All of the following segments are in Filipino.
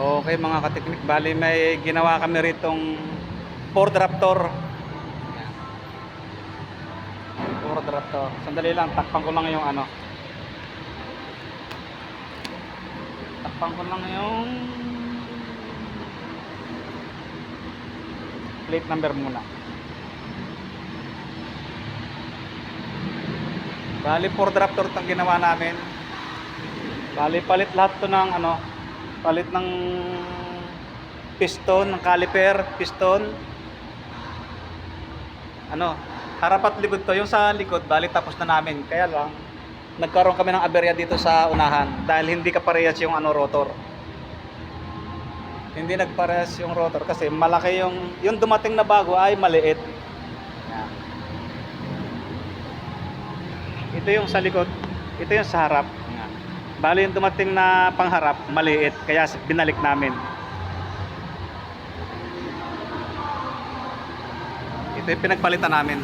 Okay mga katiknik, bali may ginawa kami ritong Ford Raptor. Ford Raptor. Sandali lang, takpan ko lang yung ano. Takpan ko lang yung plate number muna. Bali Ford Raptor itong ginawa namin. Bali palit lahat to ng ano, palit ng piston, ng caliper, piston. Ano, harap at likod to. Yung sa likod, bali tapos na namin. Kaya lang, nagkaroon kami ng aberya dito sa unahan dahil hindi kaparehas yung ano rotor. Hindi nagparehas yung rotor kasi malaki yung yung dumating na bago ay maliit. Ito yung sa likod, ito yung sa harap. Bali yung dumating na pangharap, maliit, kaya binalik namin. Ito yung pinagpalitan namin.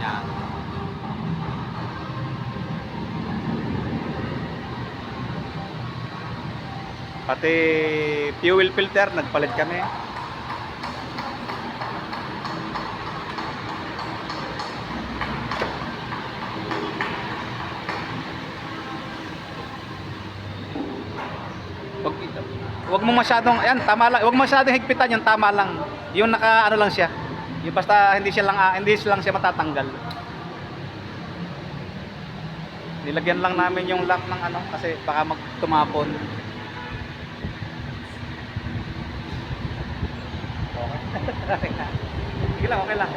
Yan. Pati fuel filter, nagpalit kami. Wag mo masyadong, ayan, tama lang. Wag mo masyadong higpitan, yung tama lang. Yung naka, ano lang siya. Yung basta hindi siya lang, ah, hindi siya lang siya matatanggal. Nilagyan lang namin yung lock ng ano, kasi baka magtumapon. Okay. Sige lang, okay lang.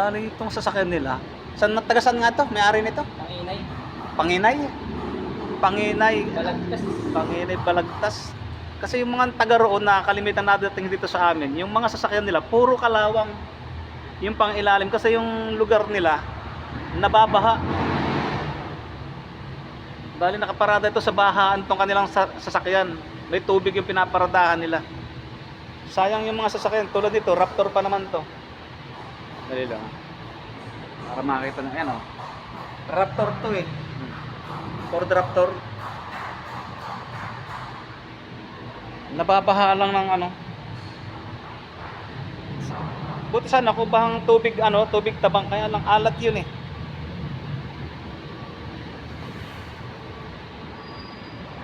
Bali itong sasakyan nila. Saan tagasan nga to? May-ari nito? Panginay. Panginay. Panginay. Balagtas. Panginay Balagtas. Kasi yung mga taga roon na kalimitan nadating dito sa amin, yung mga sasakyan nila, puro kalawang. Yung pang ilalim kasi yung lugar nila nababaha. Bali nakaparada ito sa bahaan tong kanilang sa- sasakyan. May tubig yung pinaparadahan nila. Sayang yung mga sasakyan tulad nito, Raptor pa naman to. Dali lang. Para makita na, yan oh. Raptor to eh. Ford Raptor. Nababaha lang ng ano. Buti sana kung bang tubig ano, tubig tabang kaya lang alat 'yun eh.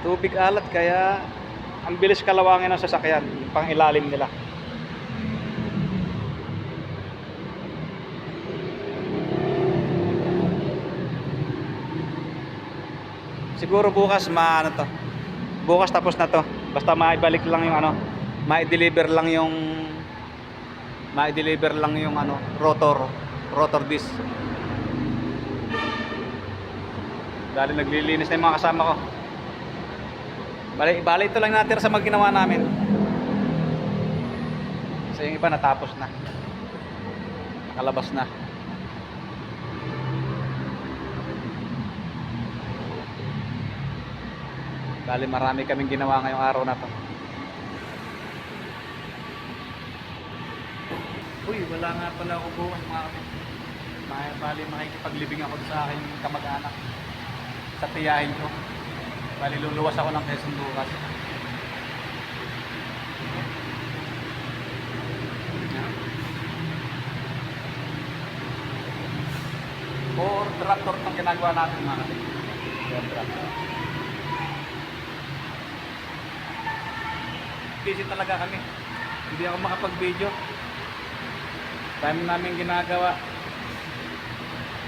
Tubig alat kaya ang bilis kalawangin ng sasakyan, pang ilalim nila. Siguro bukas maano to. Bukas tapos na to. Basta maibalik lang yung ano, mai-deliver lang yung mai-deliver lang yung ano, rotor, rotor disc. Dahil naglilinis na yung mga kasama ko. Bali, bali ito lang natin sa maginawa namin. Kasi yung iba natapos na. Nakalabas na. Bali marami kaming ginawa ngayong araw na to. Uy, wala nga pala ako bukas mga kapatid. Bali makikipaglibing ako sa aking kamag-anak sa tiyahin ko. Bali luluwas ako ng Quezon bukas. Or tractor itong ginagawa natin mga kapatid. Tractor. Busy talaga kami. Hindi ako makapag-video. Time namin ginagawa.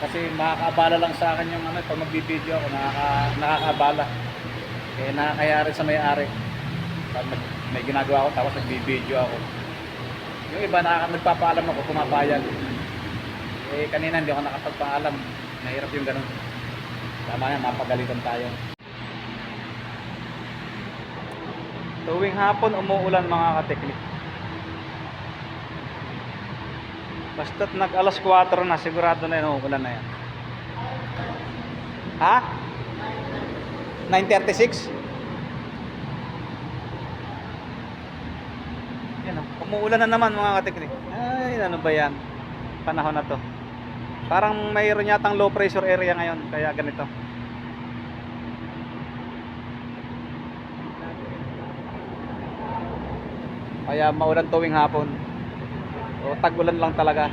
Kasi makakaabala lang sa akin yung ano, pag magbibideo ako, nakaka, nakakaabala. Kaya nakakayari sa may-ari. Pag may ginagawa ako, tapos nagbibideo ako. Yung iba, nakaka, nagpapaalam ako, pumapayag. Eh, kanina hindi ako nakapagpaalam. Nahirap yung ganun. Tama yan, mapagalitan tayo. Tuwing hapon umuulan mga kateknik. Basta't nag alas 4 na, sigurado na yun, uulan na yan. Ha? 9.36? Yan o, umuulan na naman mga katikri. Ay, ano ba yan? Panahon na to. Parang mayroon yatang low pressure area ngayon, kaya ganito. Kaya maulan tuwing hapon. O tag-ulan lang talaga.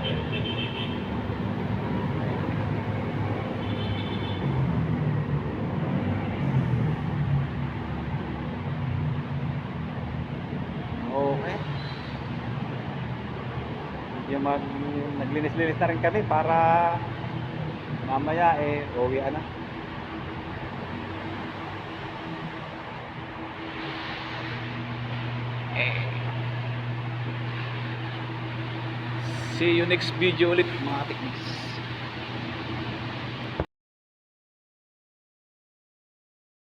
Okay. Yung mag naglinis-linis na rin kami para mamaya eh uwi na. See you next video ulit mga techniques.